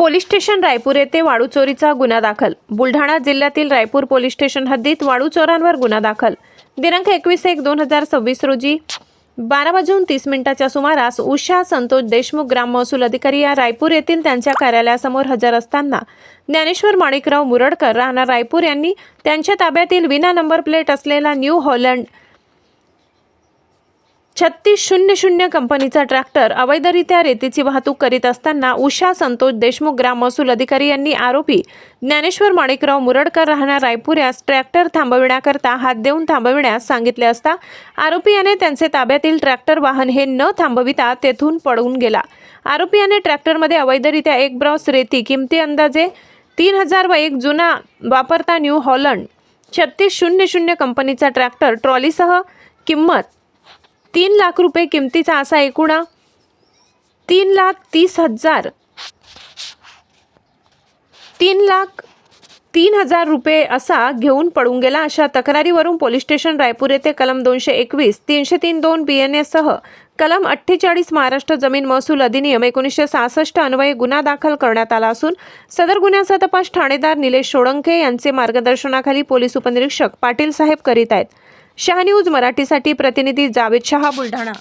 Police station Raipur येथे वाळूचोरीचा गुन्हा दाखल. बुलढाणा जिल्ह्यातील रायपूर पोलीस स्टेशन हद्दीत वाळूचोरांवर गुन्हा दाखल. दिनांक एकवीस एक दोन हजार सव्वीस रोजी बारा वाजून तीस मिनिटाच्या सुमारास उषा संतोष देशमुख ग्राम महसूल अधिकारी या रायपूर येथील त्यांच्या कार्यालयासमोर हजर असताना ज्ञानेश्वर माणिकराव मुरडकर राहणार रायपूर यांनी त्यांच्या ताब्यातील विना नंबर प्लेट असलेला न्यू हॉलंड छत्तीस शून्य शून्य कंपनीचा ट्रॅक्टर अवैधरित्या रेतीची वाहतूक करीत असताना उषा संतोष देशमुख ग्राम महसूल अधिकारी यांनी आरोपी ज्ञानेश्वर माणिकराव मुरडकर राहणार रायपूर यास ट्रॅक्टर थांबविण्याकरता हात देऊन थांबविण्यास सांगितले असता आरोपी याने त्यांचे ताब्यातील ट्रॅक्टर वाहन हे न थांबविता तेथून पळून गेला. आरोपी याने ट्रॅक्टरमध्ये अवैधरित्या एक ब्रॉस रेती किमती अंदाजे तीन हजार व एक जुना वापरता न्यू हॉलंड छत्तीस शून्य शून्य कंपनीचा ट्रॅक्टर ट्रॉलीसह किंमत तीन लाख रुपये किमतीचा असा एकूणा तीन लाख तीस हजार तीन लाख तीन हजार रुपये असा घेऊन पळून गेला. अशा तक्रारीवरून पोलीस स्टेशन रायपूर येथे कलम दोनशे एकवीस तीनशे तीन दोन बी एन एसह कलम अठ्ठेचाळीस महाराष्ट्र जमीन महसूल अधिनियम एकोणीसशे सहासष्ट अन्वये गुन्हा दाखल करण्यात आला असून सदर गुन्ह्याचा तपास ठाणेदार निलेश सोळंके यांचे मार्गदर्शनाखाली पोलीस उपनिरीक्षक पाटील साहेब करीत आहेत. शहा न्यूज मराठीसाठी प्रतिनिधी जावेद शहा बुलढाणा.